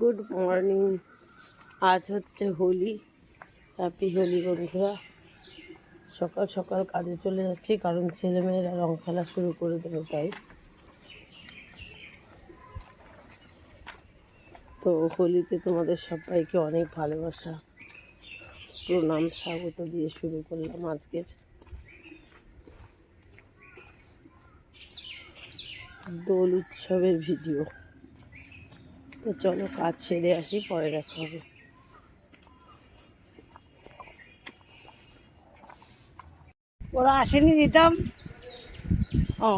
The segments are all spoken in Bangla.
Good morning. আজ হচ্ছে হোলি। হ্যাপি হোলি বন্ধুরা। সকাল সকাল কাজে চলে যাচ্ছি, কারণ ছেলেমেয়েরা রং খেলা শুরু করে দেবে তাই। তো হোলিতে তোমাদের সবাইকে অনেক ভালোবাসা। প্রণাম, স্বাগত দিয়ে শুরু করলাম আজকের। দোল উৎসবের ভিডিও। তো চলো কাজ ছেড়ে আসি, পরে দেখা হবে। ওরা আসেনি দিতাম ও।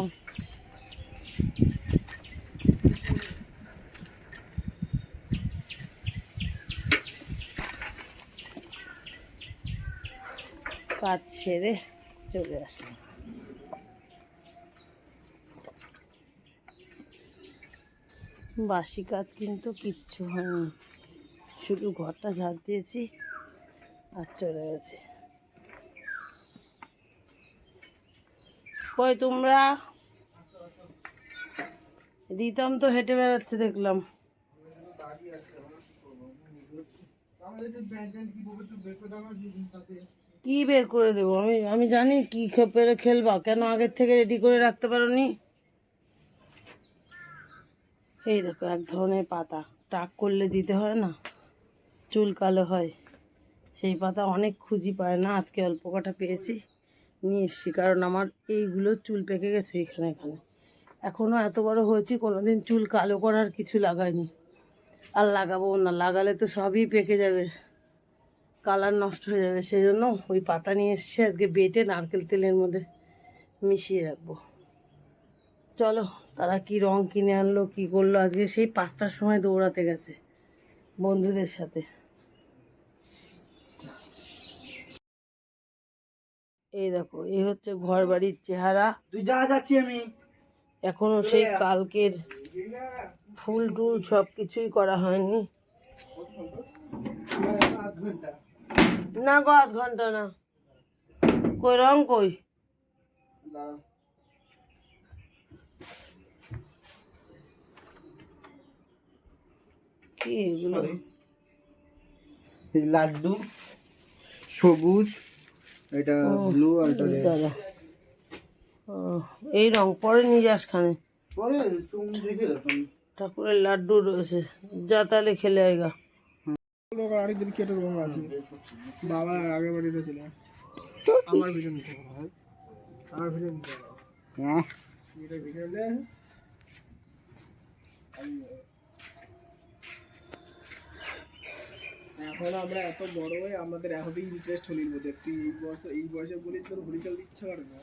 কাজ ছেড়ে চলে আসলাম। বাসি কাজ কিন্তু কিচ্ছু হয়নি। শুধু ঘরটা ঝাড় দিয়েছি আর চলে গেছে। কই তোমরা? রিতম তো হেঁটে বেড়াচ্ছে দেখলাম। কি বের করে দেবো? আমি আমি জানি কি পেরে খেলবা। কেন আগের থেকে রেডি করে রাখতে পারোনি? এই দেখো, এক ধরনের পাতা। টাক করলে দিতে হয় না, চুল কালো হয়। সেই পাতা অনেক খুঁজি পায় না, আজকে অল্প কটা পেয়েছি, নিয়ে এসছি। কারণ আমার এইগুলো চুল পেকে গেছে এখানে এখানে। এখনও এত বড় হয়েছি, কোনোদিন চুল কালো করার কিছু লাগাইনি। আর লাগাবো না, লাগালে তো সবই পেকে যাবে, কালার নষ্ট হয়ে যাবে। সেই জন্য ওই পাতা নিয়ে এসছি, আজকে বেটে নারকেল তেলের মধ্যে মিশিয়ে রাখব। চলো তারা কি রং কিনে আনলো কি করল? আজকে সেই পাঁচটার সময় দৌড়াতে গেছে বন্ধুদের সাথে। এই দেখো এই হচ্ছে ঘর বাড়ির চেহারা। তুই যা যাচ্ছি আমি। এখনও সেই কালকের ফুল টুল সব কিছুই করা হয়নি। না গো আধ ঘণ্টা না। কই রং কই? কি এগুলো? লাড্ডু সবুজ এটা ব্লু আর এটা red। দাদা। এই রং পরে নিয়ে যাস খানে। পরে তুমি রেখে ঠাকুরের লাড্ডু রয়েছে। যা তাহলে খেলে আয়গা আরেকদিন কেটে রং আছে। বাবা আগে বাড়িতে ছিল। আমার ভিডিও নিতে আমার ভিডিও নিতে হ্যাঁ। এটা ভিডিও এখন আমরা এত বড় হয়ে আমাদের এখনই ইন্টারেস্ট হোলির মধ্যে তুই এই বয়সে এই বয়সে বলি তোর হোলি খেলতে ইচ্ছা করে না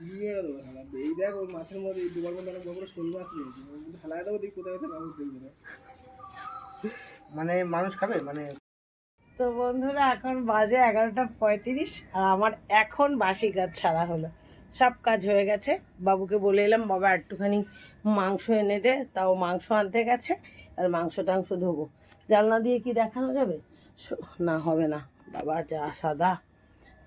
দিয়ে দেবো খেলা এই দেখ ওই মাছের মধ্যে এই দুবার মধ্যে অনেক বড় বড় শোল মাছ মধ্যে খেলায় দেবো দেখি কোথায় কোথায় কাগজ দেখবে না মানে মানুষ খাবে? মানে তো বন্ধুরা এখন বাজে এগারোটা পঁয়ত্রিশ আর আমার এখন বাসি কাজ ছাড়া হলো। সব কাজ হয়ে গেছে। বাবুকে বলে এলাম বাবা একটুখানি মাংস এনে দে। তাও মাংস আনতে গেছে আর মাংস টাংস ধোবো। জানলা দিয়ে কি দেখানো যাবে? না, হবে না। বাবা, যা সাদা।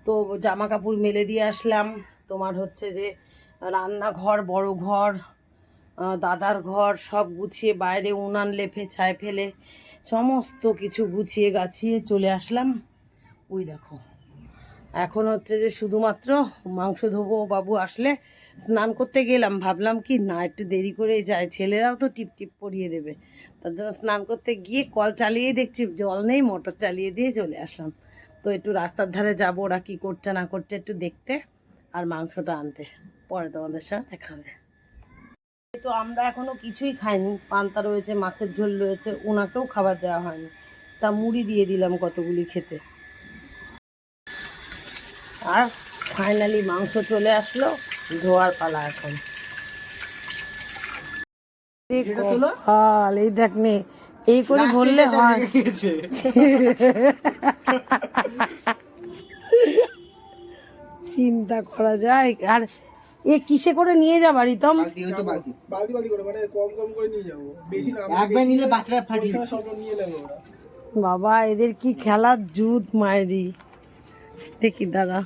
তো জামা কাপড় মেলে দিয়ে আসলাম। তোমার হচ্ছে যে রান্নাঘর, বড় ঘর দাদার ঘর, সব গুছিয়ে বাইরে উনান লেফে ছায় ফেলে, সমস্ত কিছু গুছিয়ে গাছিয়ে চলে আসলাম। ওই দেখো। এখন হচ্ছে যে শুধুমাত্র মাংস ধোবো, বাবু আসলে স্নান করতে গেলাম, ভাবলাম কি, না, একটু দেরি করে যায়, ছেলেরাও তো টিপ টিপ পরিয়ে দেবে। তার জন্য স্নান করতে গিয়ে কল চালিয়ে দেখছি, জল নেই, মোটর চালিয়ে দিয়ে চলে আসলাম। তো একটু রাস্তার ধারে যাব, ওরা কী করছে, না করছে একটু দেখতে আর মাংসটা আনতে। পরে তোমাদের সাথে দেখা হবে। তো আমরা এখনও কিছুই খাইনি, পান্তা রয়েছে, মাছের ঝোল রয়েছে ওনাকেও খাবার দেওয়া হয়নি। তা মুড়ি দিয়ে দিলাম কতগুলি খেতে। আর ফাইনালি মাংস চলে আসলো। ধোয়ার পালা এখন। এই দেখ নে এই করে বললে হয়। চিন্তা করা যায়। আর এ কিসে করে নিয়ে যা বাড়িতম বালতি বালতি। বালতি বালতি করে মানে কম কম করে নিয়ে যাব। বেশি না একবার নিলে বাচ্চারা ফাটিয়ে সব নিয়ে নেব বাবা এদের কি খেলার জুত মায়েরি দেখি দাদা।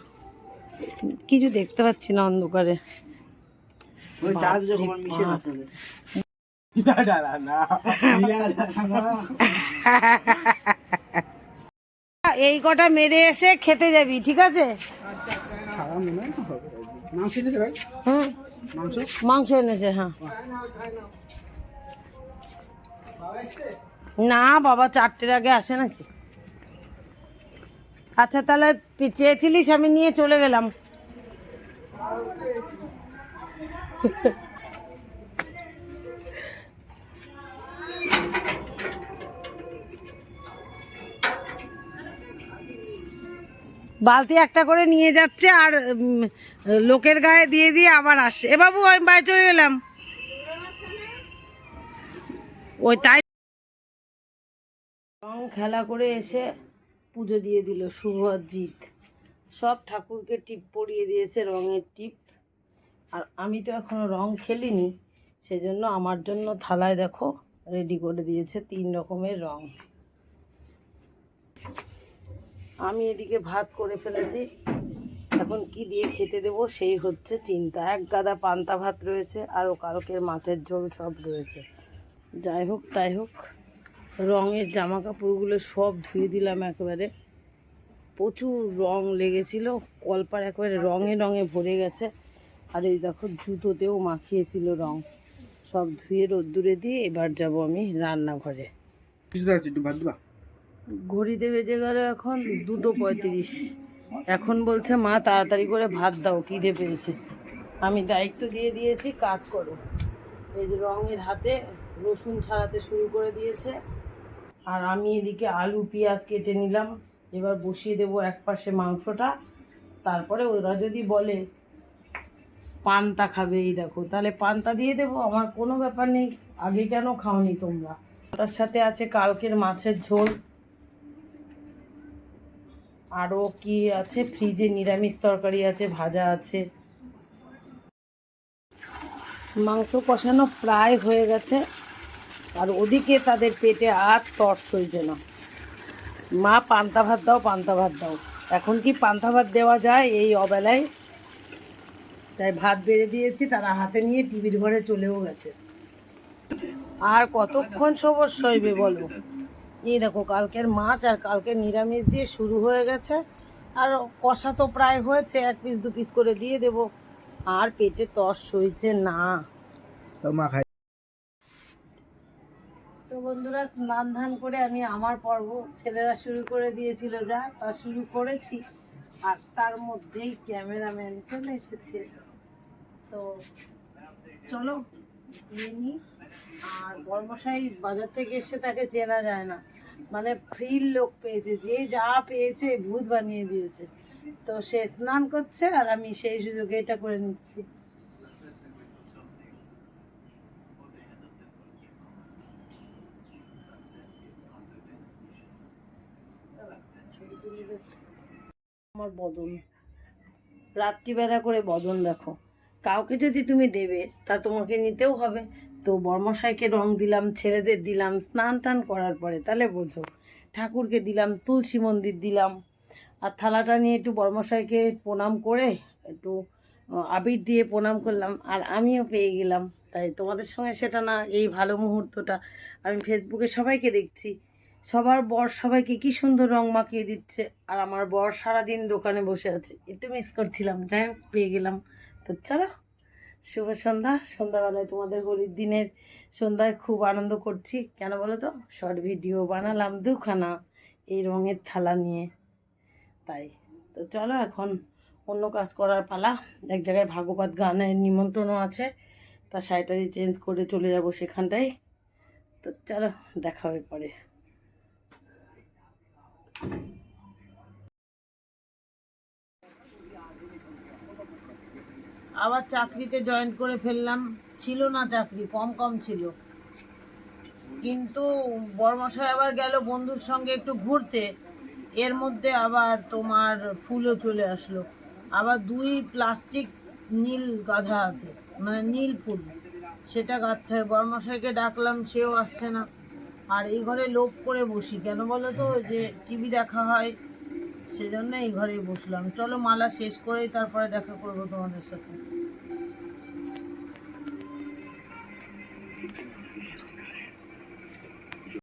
কিছু দেখতে পাচ্ছি না অন্ধকারে। ওই চার্জ যখন মিশে না না না না। না এই কটা মেরে এসে খেতে যাবি ঠিক আছে? মাংস এনেছে হ্যাঁ। না বাবা চারটের আগে আসে নাকি? আচ্ছা তাহলে চেয়েছিলিস আমি নিয়ে চলে গেলাম। বালতি একটা করে নিয়ে যাচ্ছে আর লোকের গায়ে দিয়ে দিয়ে আবার আসে। এ বাবু, আমি বাড়ি চলে গেলাম। ওই তাই খেলা করে এসে পুজো দিয়ে দিল শুভ আর সব ঠাকুরকে টিপ পরিয়ে দিয়েছে রঙের টিপ। আর আমি তো এখনও রং খেলিনি, সেজন্য আমার জন্য থালায় দেখো রেডি করে দিয়েছে তিন রকমের রং। আমি এদিকে ভাত করে ফেলেছি। এখন কি দিয়ে খেতে দেব সেই হচ্ছে চিন্তা। এক গাদা পান্তা ভাত রয়েছে আর ও কালকের মাছের ঝোল সব রয়েছে। যাই হোক, তাই হোক। রঙের জামা কাপড়গুলো সব ধুয়ে দিলাম একেবারে। প্রচুর রং লেগেছিল কলপার একেবারে রঙে রঙে ভরে গেছে। আর এই দেখো জুতোতেও মাখিয়েছিল রং। সব ধুয়ে রোদ্দুরে দিয়ে এবার যাব আমি রান্নাঘরে। ঘড়িতে বেজে গেল এখন দুটো পঁয়ত্রিশ। এখন বলছে মা তাড়াতাড়ি করে ভাত দাও খিদে পেয়েছে। আমি দায়িত্ব দিয়ে দিয়েছি কাজ করো। এই যে রঙের হাতে রসুন ছাড়াতে শুরু করে দিয়েছে। আর আমি এদিকে আলু, পেঁয়াজ কেটে নিলাম। এবার বসিয়ে দেবো এক পাশে মাংসটা। তারপরে ওরা যদি বলে, পান্তা খাবে, এই দেখো। তাহলে পান্তা দিয়ে দেবো, আমার কোনো ব্যাপার নেই। আগে কেন খাওনি তোমরা? তার সাথে আছে কালকের মাছের ঝোল। আরও কি আছে? ফ্রিজে নিরামিষ তরকারি আছে, ভাজা আছে। মাংস কষানো প্রায় হয়ে গেছে। আর ওদিকে তাদের পেটে আর তর্স হয়েছে না। মা, পান্তা ভাত দাও, পান্তা ভাত দাও। এখন কি পান্তা ভাত দেওয়া যায় এই অবেলায়? তাই ভাত বেড়ে দিয়েছি, তারা হাতে নিয়ে টিভির ঘরে চলেও গেছে। আর কতক্ষণ সবর সইবে বলো? এই দেখো, কালকের মাছ আর কালকের নিরামিষ দিয়ে শুরু হয়ে গেছে। আর কষা তো প্রায় হয়েছে, এক পিস দু পিস করে দিয়ে দেব। আর পেটে তস সইছে না। বন্ধুরা, স্নান ধান করে আমি আমার পর্ব ছেলেরা শুরু করে দিয়েছিল যা, তা শুরু করেছি। আর তার মধ্যেই ক্যামেরাম্যান চলে এসেছে। তো চলো নিই। আর বর্মশাই বাজার থেকে এসে তাকে চেনা যায় না। মানে ফ্রির লোক পেয়েছে, যে যা পেয়েছে ভূত বানিয়ে দিয়েছে। তো সে স্নান করছে আর আমি সেই সুযোগে এটা করে নিচ্ছি। আমার বদন রাত্রিবেলা করে বদন দেখো। কাউকে যদি তুমি দেবে, তা তোমাকে নিতেও হবে। তো বর্মশাইকে রং দিলাম, ছেলেদের দিলাম, স্নান টান করার পরে, তাহলে বোঝো। ঠাকুরকে দিলাম, তুলসী মন্দির দিলাম। আর থালাটা নিয়ে একটু বর্মশাইকে প্রণাম করে, একটু আবির দিয়ে প্রণাম করলাম। আর আমিও পেয়ে গেলাম। তাই তোমাদের সঙ্গে সেটা না, এই ভালো মুহূর্তটা। আমি ফেসবুকে সবাইকে দেখছি। সবার বর সবাইকে কি সুন্দর রং মাখিয়ে দিচ্ছে। আর আমার বর সারাদিন দোকানে বসে আছে। একটু মিস করছিলাম। যাই হোক, পেয়ে গেলাম। তো চলো, শুভ সন্ধ্যা। সন্ধ্যাবেলায় তোমাদের হোলির দিনের সন্ধ্যায় খুব আনন্দ করছি। কেন বলো তো? শর্ট ভিডিও বানালাম দুখানা এই রঙের থালা নিয়ে। তাই। তো চলো এখন অন্য কাজ করার পালা। এক জায়গায় ভাগবত গানের নিমন্ত্রণও আছে। তা শাড়িটারি চেঞ্জ করে চলে যাব সেখানটায়। তো চলো, দেখা হবে পরে। আবার চাকরিতে জয়েন করে ফেললাম। ছিল না চাকরি, কম কম ছিল। কিন্তু বর্মশাই আবার গেল বন্ধুর সঙ্গে একটু ঘুরতে। এর মধ্যে আবার তোমার ফুলও চলে আসলো। আবার দুই প্লাস্টিক নীল গাধা আছে মানে নীল ফুল। সেটা গাঁথতে হয়। বর্মশাইকে ডাকলাম, সেও আসছে না। আর এই ঘরে লোভ করে বসি। কেন বলো তো? যে টিভি দেখা হয় সেজন্য এই ঘরেই বসলাম। চলো মালা শেষ করেই তারপরে দেখা করব তোমাদের সাথে।